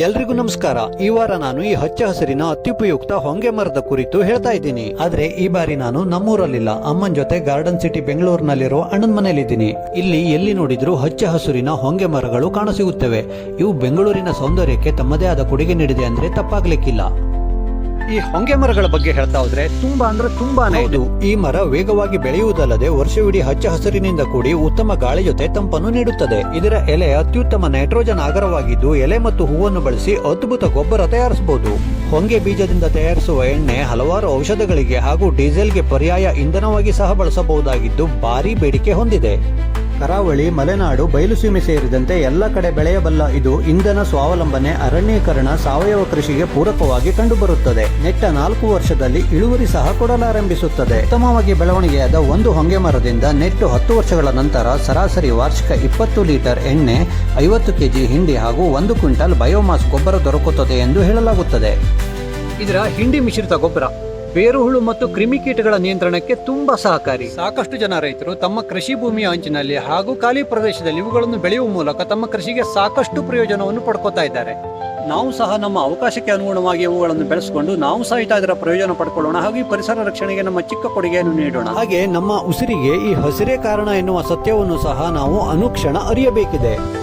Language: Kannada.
ಎಲ್ರಿಗೂ ನಮಸ್ಕಾರ. ಈ ವಾರ ನಾನು ಈ ಹಚ್ಚ ಹಸಿರಿನ ಅತ್ಯುಪಯುಕ್ತ ಹೊಂಗೆ ಮರದ ಕುರಿತು ಹೇಳ್ತಾ ಇದ್ದೀನಿ. ಆದ್ರೆ ಈ ಬಾರಿ ನಾನು ನಮ್ಮೂರಲ್ಲಿಲ್ಲ. ಅಮ್ಮನ ಜೊತೆ ಗಾರ್ಡನ್ ಸಿಟಿ ಬೆಂಗಳೂರಿನಲ್ಲಿರೋ ಅಣ್ಣನ ಮನೆಯಲ್ಲಿದ್ದೀನಿ ಇಲ್ಲಿ ಎಲ್ಲಿ ನೋಡಿದ್ರು ಹಚ್ಚ ಹಸುರಿನ ಹೊಂಗೆ ಮರಗಳು ಕಾಣಸಿಗುತ್ತವೆ. ಇವು ಬೆಂಗಳೂರಿನ ಸೌಂದರ್ಯಕ್ಕೆ ತಮ್ಮದೇ ಆದ ಕೊಡುಗೆ ನೀಡಿದೆ ಅಂದ್ರೆ ತಪ್ಪಾಗ್ಲಿಕ್ಕಿಲ್ಲ. ಈ ಹೊಂಗೆ ಮರಗಳ ಬಗ್ಗೆ ಹೇಳ್ತಾ ಹೋದ್ರೆ ತುಂಬಾ ಅಂದ್ರೆ ತುಂಬಾನೇ ಇದು. ಈ ಮರ ವೇಗವಾಗಿ ಬೆಳೆಯುವುದಲ್ಲದೆ ವರ್ಷವಿಡೀ ಹಚ್ಚ ಹಸಿರಿನಿಂದ ಕೂಡಿ ಉತ್ತಮ ಗಾಳಿ ಜೊತೆ ತಂಪನ್ನು ನೀಡುತ್ತದೆ. ಇದರ ಎಲೆ ಅತ್ಯುತ್ತಮ ನೈಟ್ರೋಜನ್ ಆಗರವಾಗಿದ್ದು ಎಲೆ ಮತ್ತು ಹೂವನ್ನು ಬಳಸಿ ಅದ್ಭುತ ಗೊಬ್ಬರ ತಯಾರಿಸಬಹುದು. ಹೊಂಗೆ ಬೀಜದಿಂದ ತಯಾರಿಸುವ ಎಣ್ಣೆ ಹಲವಾರು ಔಷಧಗಳಿಗೆ ಹಾಗೂ ಡೀಸೆಲ್ಗೆ ಪರ್ಯಾಯ ಇಂಧನವಾಗಿ ಸಹ ಬಳಸಬಹುದಾಗಿದ್ದು ಭಾರಿ ಬೇಡಿಕೆ ಹೊಂದಿದೆ. ಕರಾವಳಿ, ಮಲೆನಾಡು ಬಯಲುಸೀಮೆ ಸೇರಿದಂತೆ ಎಲ್ಲ ಕಡೆ ಬೆಳೆಯಬಲ್ಲ ಇದು ಇಂಧನ ಸ್ವಾವಲಂಬನೆ, ಅರಣ್ಯೀಕರಣ, ಸಾವಯವ ಕೃಷಿಗೆ ಪೂರಕವಾಗಿ ಕಂಡುಬರುತ್ತದೆ. ನೆಟ್ಟ ನಾಲ್ಕು ವರ್ಷದಲ್ಲಿ ಇಳುವರಿ ಸಹ ಕೊಡಲಾರಂಭಿಸುತ್ತದೆ. ಉತ್ತಮವಾಗಿ ಬೆಳವಣಿಗೆಯಾದ ಒಂದು ಹೊಂಗೆ ಮರದಿಂದ ನೆಟ್ಟು ಹತ್ತು ವರ್ಷಗಳ ನಂತರ ಸರಾಸರಿ ವಾರ್ಷಿಕ ಇಪ್ಪತ್ತು ಲೀಟರ್ ಎಣ್ಣೆ, ಐವತ್ತು ಕೆಜಿ ಹಿಂಡಿ ಹಾಗೂ ಒಂದು ಕ್ವಿಂಟಲ್ ಬಯೋಮಾಸ್ ಗೊಬ್ಬರ ದೊರಕುತ್ತದೆ ಎಂದು ಹೇಳಲಾಗುತ್ತದೆ. ಇದರ ಹಿಂಡಿ ಮಿಶ್ರಿತ ಗೊಬ್ಬರ. ಬೇರುಹುಳು ಮತ್ತು ಕ್ರಿಮಿಕೀಟಗಳ ನಿಯಂತ್ರಣಕ್ಕೆ ತುಂಬಾ ಸಹಕಾರಿ. ಸಾಕಷ್ಟು ಜನ ರೈತರು ತಮ್ಮ ಕೃಷಿ ಭೂಮಿಯ ಅಂಚಿನಲ್ಲಿ ಹಾಗೂ ಖಾಲಿ ಪ್ರದೇಶದಲ್ಲಿ ಇವುಗಳನ್ನು ಬೆಳೆಯುವ ಮೂಲಕ ತಮ್ಮ ಕೃಷಿಗೆ ಸಾಕಷ್ಟು ಪ್ರಯೋಜನವನ್ನು ಪಡ್ಕೋತಾ ಇದ್ದಾರೆ. ನಾವು ಸಹ ನಮ್ಮ ಅವಕಾಶಕ್ಕೆ ಅನುಗುಣವಾಗಿ ಇವುಗಳನ್ನು ಬೆಳೆಸಿಕೊಂಡು ನಾವು ಸಹ ಇದರ ಪ್ರಯೋಜನ ಪಡ್ಕೊಳ್ಳೋಣ ಹಾಗೂ ಈ ಪರಿಸರ ರಕ್ಷಣೆಗೆ ನಮ್ಮ ಚಿಕ್ಕ ಕೊಡುಗೆಯನ್ನು ನೀಡೋಣ. ಹಾಗೆ ನಮ್ಮ ಉಸಿರಿಗೆ ಈ ಹಸಿರೇ ಕಾರಣ ಎನ್ನುವ ಸತ್ಯವನ್ನು ಸಹ ನಾವು ಅನುಕ್ಷಣ ಅರಿಯಬೇಕಿದೆ.